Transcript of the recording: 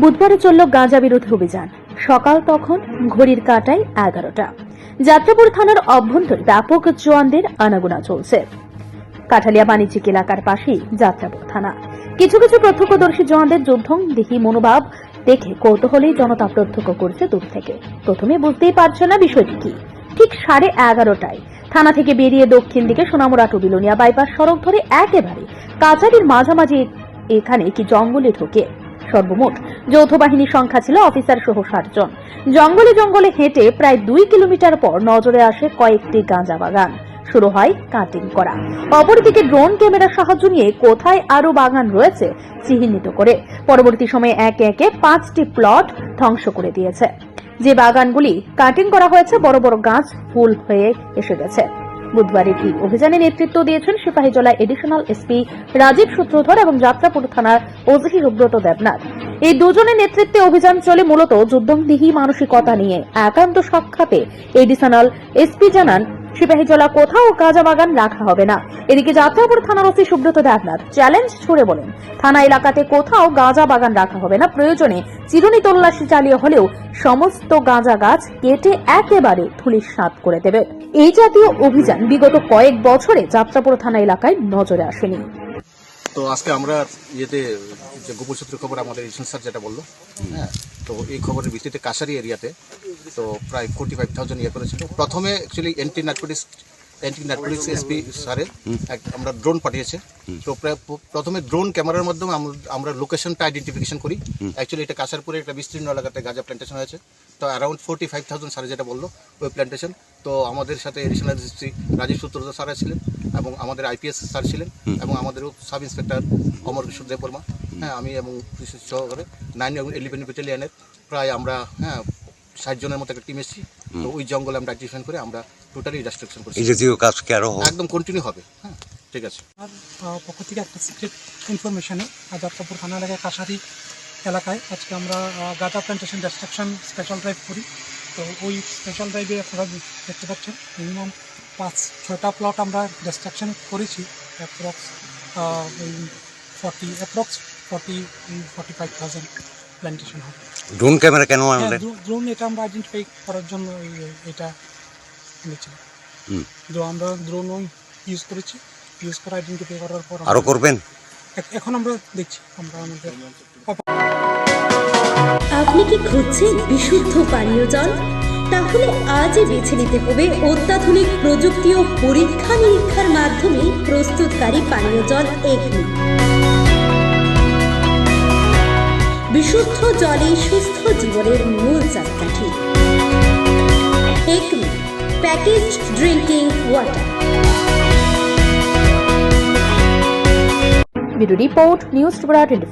বুধবারে চলল গাঁজা বিরোধী অভিযান। সকাল তখন ঘড়ির কাটায় এগারোটা। যাত্রাপুর থানার অভ্যন্তরে ব্যাপক জওয়ানদের আনাগোনা চলছে। কাঠালিয়া বাণিজ্যিক এলাকার পাশেই যাত্রাপুর থানা। কিছু কিছু প্রত্যক্ষদর্শী জওয়ানদের যুদ্ধং দেখি মনোভাব দেখে কৌতূহলেই জনতা প্রত্যক্ষ করছে দূর থেকে। প্রথমে বুঝতেই পারছে না বিষয়টি কি। ঠিক সাড়ে এগারোটায় থানা থেকে বেরিয়ে দক্ষিণ দিকে সোনামুড়া টু বিলোনিয়া বাইপাস সড়ক ধরে একেবারে কাচারির মাঝামাঝি এখানে কি জঙ্গলে ঢোকে? সর্বমোট যৌথ বাহিনীর সংখ্যা ছিল অফিসার সহ ষাট জন। জঙ্গলে জঙ্গলে হেঁটে প্রায় দুই কিলোমিটার পর নজরে আসে কয়েকটি গাঁজা বাগান। শুরু হয় কাটিং করা। অপরদিকে ড্রোন ক্যামেরার সাহায্য নিয়ে কোথায় আরও বাগান রয়েছে চিহ্নিত করে। পরবর্তী সময়ে একে একে পাঁচটি প্লট ধ্বংস করে দিয়েছে। যে বাগানগুলি কাটিং করা হয়েছে, বড় বড় গাছ ফুল হয়ে এসে গেছে। বুধবারের এই অভিযানে নেতৃত্ব দিয়েছেন সিপাহীজলা এডিশনাল এসপি রাজীব সূত্রধর এবং যাত্রাপুর থানার অজিহি সুব্রত দেবনাথ। এই দুজনের নেতৃত্বে অভিযান চলে মূলত যুদ্ধংদিহী মানসিকতা নিয়ে। একান্ত সাক্ষাতে এডিশনাল এসপি জানান সিপাহীজলা কোথাও গাঁজা বাগান রাখা হবে না। এদিকে যাত্রাপুর থানার ওসি সুব্রত দেবনাথ চ্যালেঞ্জ ছুড়ে বলেন, থানা এলাকাতে কোথাও গাঁজা বাগান রাখা হবে না। প্রয়োজনে চিরুনি তল্লাশি চালিয়ে হলেও সমস্ত গাঁজা গাছ কেটে একেবারে ধুলিস সাত করে দেবে। এই জাতীয় অভিযান বিগত কয়েক বছরে যাত্রাপুর থানা এলাকায় নজরে আসেনি। তো আজকে আমরা ইয়েতে যে গোপন সূত্রের খবর, আমাদের ইসন স্যার যেটা বলল হ্যাঁ তো এই খবরের ভিত্তিতে কাশারি এরিয়াতে তো প্রায় ফোর্টি ফাইভ থাউজেন্ড ইয়ে করেছিল। প্রথমে actually anti narcotics anti narcotics SP স্যারে এক- আমরা ড্রোন পাঠিয়েছে। তো প্রথমে ড্রোন ক্যামেরার মাধ্যমে আমরা- লোকেশনটা আইডেন্টিফিকেশন করি। অ্যাকচুয়ালি এটা কাশারপুরে একটা বিস্তীর্ণ এলাকাতে গাঁজা প্ল্যান্টেশন হয়েছে। তো around forty five thousand sir যেটা বলল ওই প্ল্যান্টেশন তো আমাদের সাথে additional SP Rajib Sutradhar sir ছিলেন এবং আমাদের আইপিএস স্যার ছিলেন এবং আমাদের সাব ইন্সপেক্টর অমর কিশোর দেববর্মা। হ্যাঁ আমি এবং সহকারে নাইন ইলেভেন ব্যাটালিয়ানের প্রায় আমরা হ্যাঁ ষাট জনের মতো একটা টিম এসেছি। তো ওই জঙ্গলে আমরা আইডেন্টিফাই করে আমরা টোটালি ডিস্ট্রাকশন করছি। এই জাতীয় কাজ কি আরও একদম কন্টিনিউ হবে। হ্যাঁ ঠিক আছে। আর আহ, পক্ষ থেকে একটা সিক্রেট ইনফরমেশনে যাত্রাপুর থানা এলাকায় কাশারি এলাকায় আজকে আমরা গাঁজা প্ল্যান্টেশন ডিস্ট্রাকশন স্পেশাল ড্রাইভ করি। তো ওই স্পেশাল ড্রাইভে আপনারা দেখতে পাচ্ছেন মিনিমাম পাঁচ ছয়টা প্লট আমরা ডিস্ট্রাকশন করেছি। অ্যাপ্রক্স ওই forty approx forty forty five thousand plantation হবে। ড্রোন ক্যামেরা কেন হ্যাঁ আনলেন ড্রোন এটা আমরা আইডেন্টিফাই করার জন্য এটা নিয়েছিলাম হুম। তো আমরা ড্রোনও ইউজ করেছি। ইউজ করে আইডেন্টিফাই করার পর আরও আমরা- করবেন? এখন আমরা দেখছি। আমরা আমাদের আপনি কি খুঁজছেন বিশুদ্ধ পানীয় জল? তাহলে আজই বেছে নিতে হবে অত্যাধুনিক প্রযুক্তি ও পরীক্ষা নিরীক্ষার মাধ্যমে প্রস্তুতকারী পানীয় জল এগনি বিশুদ্ধ জলে সুস্থ জীবনের মূল Acme package drinking water bureau report news টুবরা twenty